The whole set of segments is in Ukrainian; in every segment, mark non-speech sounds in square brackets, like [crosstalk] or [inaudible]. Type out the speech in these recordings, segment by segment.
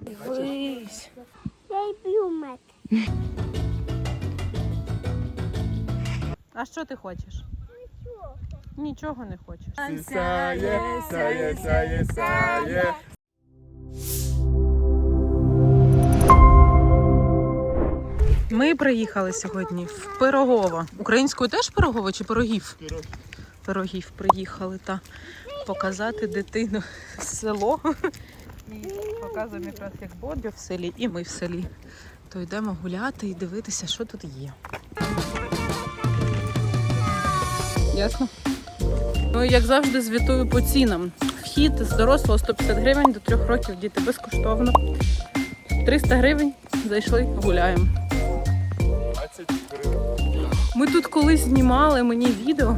Дивись. Я й мед. А що ти хочеш? Нічого не хочеш. Сяє, сяє, сяє, сяє. Ми приїхали сьогодні в Пирогово. Українською теж Пирогово чи пирогів? Пирогів приїхали та показати дитину село. Показуємо якраз як Бодя в селі, і ми в селі. То йдемо гуляти і дивитися, що тут є. Ясно? Ну, як завжди, звітую по цінам. Вхід з дорослого 150 гривень до 3 років діти безкоштовно. 300 гривень зайшли, гуляємо. 20 гривень. Ми тут колись знімали мені відео.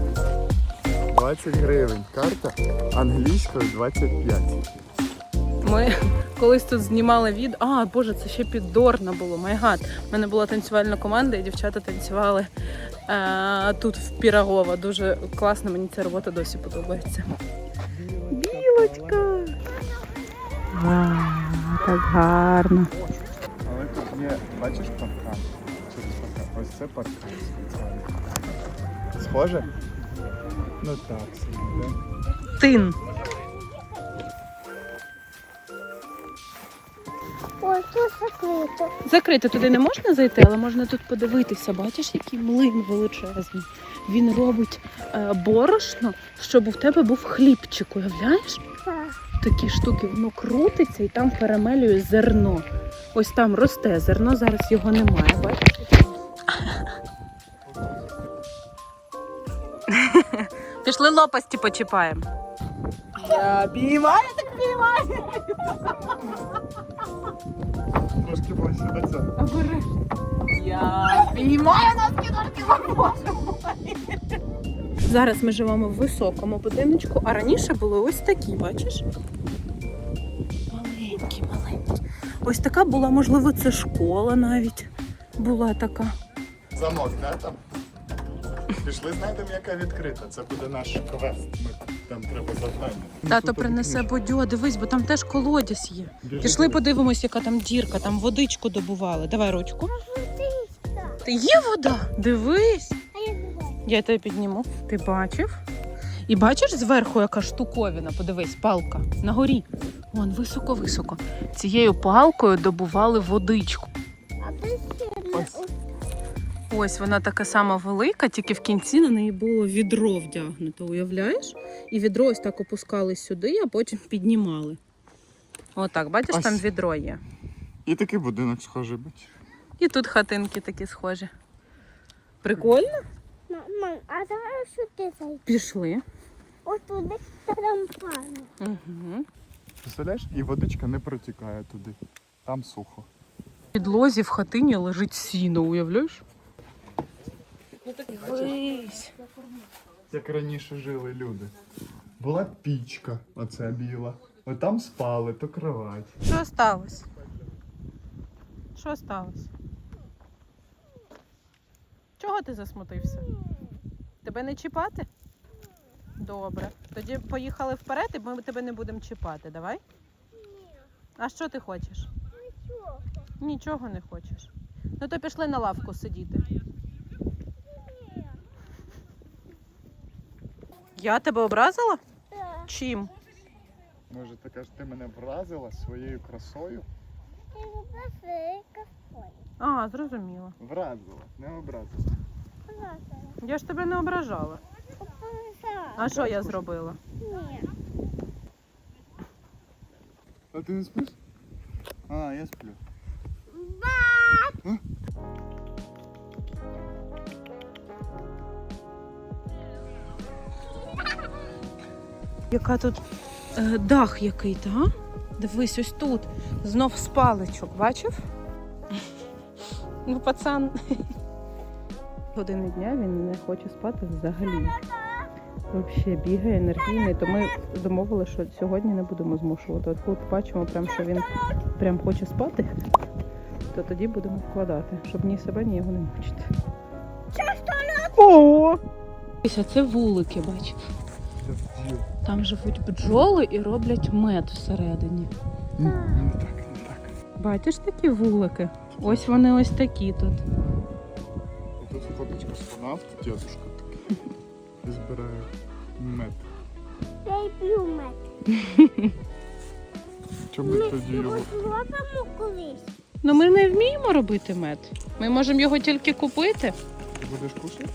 20 гривень. Карта англійською 25. Ми колись тут знімали відео. А, Боже, це ще піддорна було. Майгад. У мене була танцювальна команда, і дівчата танцювали е, тут в Пірагова. Дуже класно, мені ця робота досі подобається. Білочка! Вау, так гарно. Але тут є, бачиш паркан? Через паркан. Ось це паркан спеціальний. Схоже? Ну так, собі, да? Тин. Ой, тут закрито. Закрити туди не можна зайти, але можна тут подивитися. Бачиш, який млин величезний. Він робить е, борошно, щоб у тебе був хлібчик, уявляєш? Так. Такі штуки, воно крутиться і там перемелює зерно. Ось там росте зерно, зараз його немає. Бачиш? [laughs] Пішли лопасті почіпаємо. Я піймаю, так піймаю. Трошки ближче до цього. Я піймаю нас кінорки Зараз ми живемо в високому будиночку, а раніше були ось такі, бачиш? Маленькі, маленькі. Ось така була, можливо, це школа навіть була така. Замок, да, там? Пішли, знайдемо, яка відкрита. Це буде наш квест. Ми, там треба завдання. Тато принесе бодьо, дивись, бо там теж колодязь є. Біжи, Пішли біжи. подивимось, яка там дірка, там водичку добували. Давай ручку. Та є вода? Дивись. А я не. Я тебе підніму. Ти бачив? І бачиш зверху, яка штуковина, подивись, палка на горі. Вон високо-високо. Цією палкою добували водичку. Ось вона така сама велика, тільки в кінці на неї було відро вдягнуто, уявляєш? І відро ось так опускали сюди, а потім піднімали. Отак, бачиш, Ось. там відро є. І такий будинок схожий бач. І тут хатинки такі схожі. Прикольно? Ма- Мам, а давай сюди зайти. Пішли. Ось туди там пану. Угу. Представляєш? І водичка не протікає туди. Там сухо. В підлозі в хатині лежить сіно, уявляєш? Дивись. Як раніше жили люди. Була пічка, оця біла. От там спали, то кровать. Що сталося? Що сталося? Чого ти засмутився? Тебе не чіпати? Добре. Тоді поїхали вперед і ми тебе не будемо чіпати, давай? Ні. А що ти хочеш? Нічого. Нічого не хочеш. Ну то пішли на лавку сидіти. Я тебе образила? Так. Чим? Може, ти кажеш, ти мене вразила своєю красою? Ти. А, зрозуміла. Вразила, не образила. Я ж тебе не ображала. А що я зробила? Ні. А ти не спиш? А, я сплю. Яка тут е, дах який, та? Дивись, ось тут. Знов з паличок, бачив? [laughs] Ну, пацан. [laughs] Години дня він не хоче спати взагалі. Взагалі бігає енергійний, то ми домовили, що сьогодні не будемо змушувати. От коли побачимо, прям, що він прям хоче спати, то тоді будемо вкладати, щоб ні себе, ні його не мучити. О! Дивися, Це вулики, бач. Там живуть бджоли і роблять мед всередині. Ні, Не так, не так. Бачиш такі вулики? Ось вони ось такі тут. Тут водичка з фанавки, дедушка такий. Збирає мед. Я й п'ю мед. Чому Ми тоді його його? зробимо колись. Ну ми не вміємо робити мед. Ми можемо його тільки купити. Ти будеш кушати?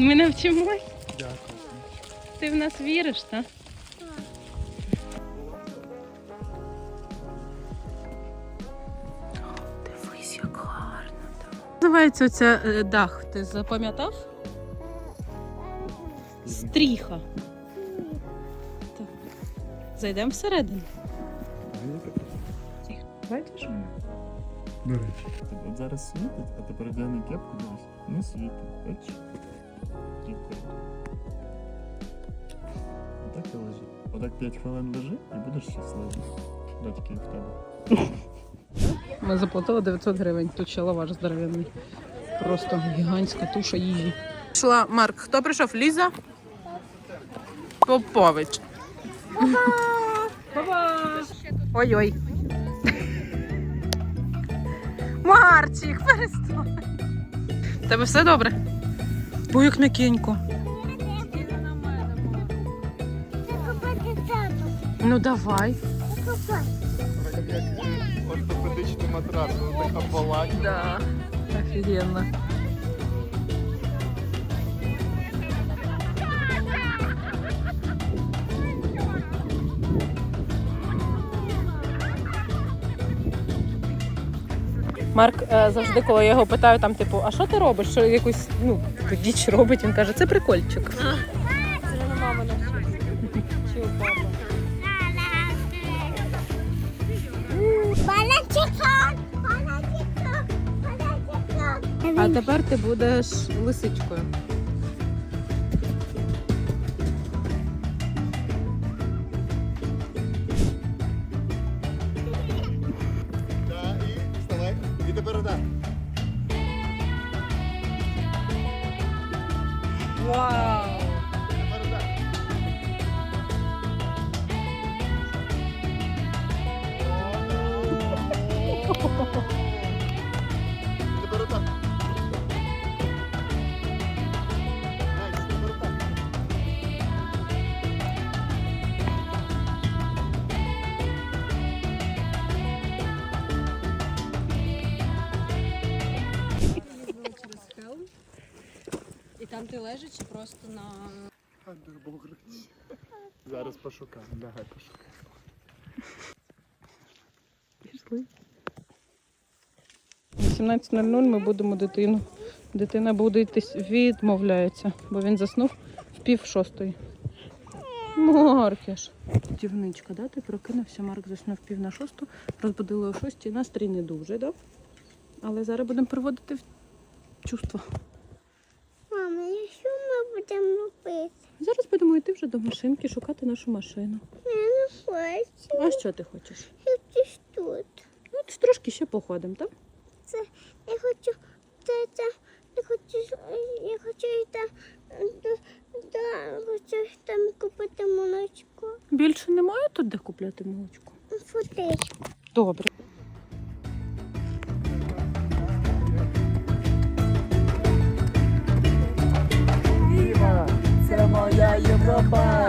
Ми навчимось. Дякую. Ти в нас віриш, так? Дивись, як гарно там. Називається оця е, дах. Ти запам'ятав? Стріха. Так. Зайдемо всередину. Бачиш? До речі. От зараз світить, а тепер одягни кепку, дивись. Не світить. Бачиш? Отак і лежи. Отак 5 хвилин лежи і будеш щасливий. Дочки в тебе. Ми заплатили 900 гривень. Тут ще лаваш здоровенний. Просто гігантська туша їжі. Шла Марк. Хто прийшов? Ліза? Попович. Ой-ой. Марчик, перестань. Тебе все добре? Бо їх м'якенько. Ну давай. Ортопедичний матрас, така балака. Да. Офігенно. Марк е, завжди, коли я його питаю, там, типу, а що ти робиш? Що якусь ну, діч робить, він каже, це прикольчик. Балачикон! Балачикон! Балачикон! А тепер ти будеш лисичкою. І тепер отак. Вау! Тепер Там ти лежачи просто на Андербогриць. Зараз пошукаємо, давай пошукаємо. Пішли. 18.00 ми будемо дитину. Дитина буде йти, відмовляється, бо він заснув в пів шостої. Маркіш. Дівничка, да? Ти прокинувся, Марк заснув пів на шосту, розбудили о шостій, настрій не дуже, да? Але зараз будемо приводити в чувство. Мама, і що ми будемо робити? Зараз будемо йти вже до машинки, шукати нашу машину. Я не хочу. А що ти хочеш? Я хочу тут. Ну, трошки ще походимо, так? Це, я хочу, це, це, я хочу, я хочу і там, да, да, хочу там купити молочко. Більше немає тут де купляти молочко. Фотичку. Добре. bye.